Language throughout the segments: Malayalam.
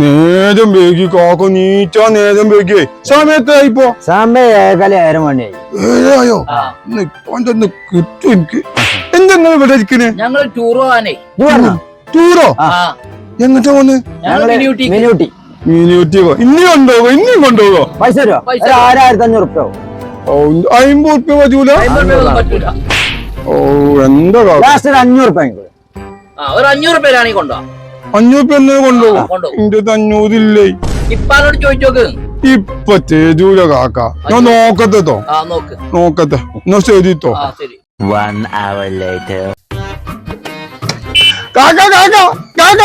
നേരം വൈകി കാക്ക നീറ്റാ നേരം വൈകിയേ സമയത്തായി ഇപ്പോ സമയം ഏഴര മണിയായി. ഏഴായോ? ആ. ഒന്ന് കിട്ടും എനിക്ക്. എന്തെന്നാ ഇവിടെ ഇരിക്കണേ? ഞങ്ങൾ ടൂർ പോവാനേ. ടൂറോ ആ. എങ്ങോട്ടാ വന്ന് ഞങ്ങൾ മിനിയൂട്ടി മിനിയൂട്ടി മീനൂറ്റിയോ ഇനി കൊണ്ടുപോകോ ഇനിയും കൊണ്ടുപോകോ പൈസ ആയിരത്തി അഞ്ഞൂറ് ഓ അമ്പത് ഉറുപ്പ്യ പറ്റൂല? ഓ എന്താ ലാസ്റ്റ് ഒരു അഞ്ഞൂറ് റുപ്യ ആ ഒരു അഞ്ഞൂറ് പേരാണെങ്കിൽ കൊണ്ടുപോവാ അഞ്ഞൂറ് എന്നെ കൊണ്ടുപോകോ. എന്റെ അഞ്ഞൂറില്ലേ ഇപ്പാലോട് ചോദിച്ചോക്ക്. ഇപ്പൊ ചേരൂല കാക്ക. ഞാൻ നോക്കത്തെ ആ നോക്ക്. നോക്കത്തെ എന്നാ ശരിട്ടോ ആ ശരി. One hour later. കാക്ക കാക്ക കാക്ക.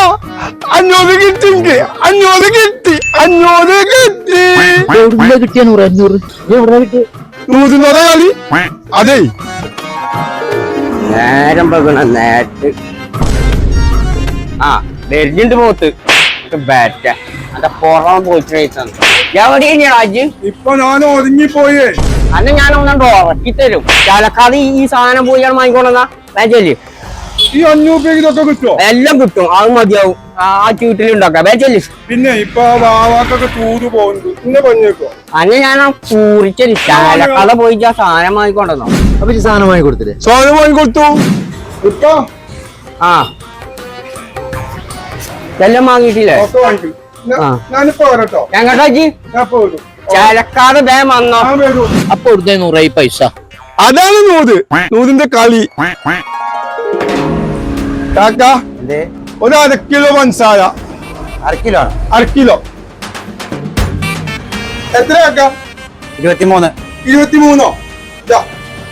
അഞ്ഞൂറ് കിട്ടി എനിക്ക്. അഞ്ഞൂറ് കിട്ടി. അഞ്ഞൂറ് കിട്ടി. കിട്ടിയ നൂറ് അഞ്ഞൂറ്? നൂറ്റിനൊറ കളി. അതെ. നേരം പകണം നേരത്തെ. ആ. വരുന്നുണ്ട് പോത്ത് ബാറ്റ അന്റെ പുറം പോയിട്ട് എവിടെ അജ് ഇപ്പൊ ഞാൻ ഒതുങ്ങി പോയേ അന്ന് ഞാൻ ഒന്നും ഉറക്കി തരും. ചലക്കാതെ ഈ സാധനം പോയി ഞാൻ വാങ്ങിക്കൊണ്ടെന്നാ വേച്ചൽ ഈ അഞ്ഞൂറ് രൂപയ്ക്ക് ഇതൊക്കെ കിട്ടുമോ എല്ലാം കിട്ടും. അത് മതിയാവും. ആ ചീട്ടിലുണ്ടാക്കാം വേച്ചൽ പിന്നെ ഇപ്പൊ വാവാക്കൊക്കെ ചൂട് പോകുന്നുണ്ട്. അന്ന് ഞാൻ പൂരിച്ചൽ ചാലക്കാട് പോയിട്ട് ആ സാധനം വാങ്ങിക്കൊണ്ടെന്നോ അപ്പൊ സാധനം വാങ്ങി കൊടുത്തില്ലേ സാധനം വാങ്ങിക്കൊടുത്തു. ഇപ്പൊ? ആ. ഞാൻ ഇപ്പൊ വരും. ചാലക്കാട് ബേ വന്നോ. അപ്പൊ ഇവിടുത്തെ നൂറായി പൈസ. അതാണ് നൂത് നൂതിന്റെ കളി. കാക്ക ഒരു അര കിലോ പഞ്ചസാര. അര കിലോ അര കിലോ. എത്ര കാക്ക? ഇരുപത്തിമൂന്ന്. ഇരുപത്തിമൂന്നോ? ഇതാ.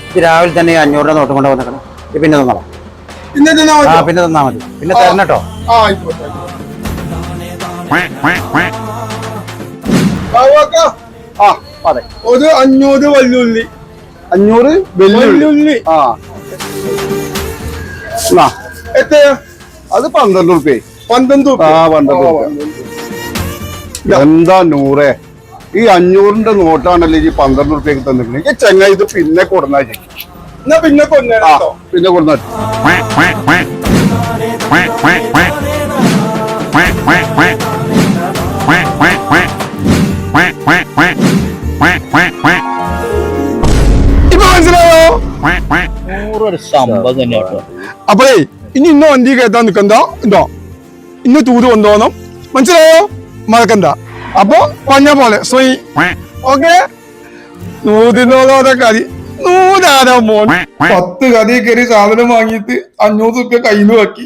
ഇത് രാവിലെ തന്നെ അഞ്ഞൂറ് രൂപ നോട്ട് കൊണ്ട് വന്നേക്കണം. പിന്നെ തന്നോ പിന്നെ തന്നാ മതി. പിന്നെ തരണട്ടോ തരണം കേട്ടോ ആ, ആയിക്കോട്ടെ, ഒരു അഞ്ഞൂറ് വല്ലുള്ളി അഞ്ഞൂറ് വല്ലുള്ളി ആ. എത്രയാ? അത് പന്ത്രണ്ട് റുപ്യ പന്ത്രണ്ട്. ആ, പന്ത്രണ്ട്. എന്താ നൂറേ? ഈ അഞ്ഞൂറിന്റെ നോട്ടാണല്ലോ ഈ പന്ത്രണ്ട് റുപ്യക്ക് തന്നിട്ടുണ്ട് ഈ ചെങ്ങ ഇത് പിന്നെ കൊടുന്നാ എന്നാ പിന്നെ കൊന്നേരം പിന്നെ കൊടുന്നാ അപ്പോഴേ ഇനി ഇന്ന വണ്ടി കയറ്റാൻ നിൽക്കണ്ടോ ഉണ്ടോ ഇന്ന് തൂത് കൊണ്ടുപോകണം. മനസ്സിലായോ? മറക്കണ്ട. അപ്പൊ പറഞ്ഞ പോലെ സ്വീ ഓക്കെ? നൂതിനോടെ കരി നൂതാരോ മോൻ? പത്ത് കതി കയറി സാധനം വാങ്ങിയിട്ട് അഞ്ഞൂറ് റുപ്യ കയ്യിൽ നിന്ന് വെക്കി.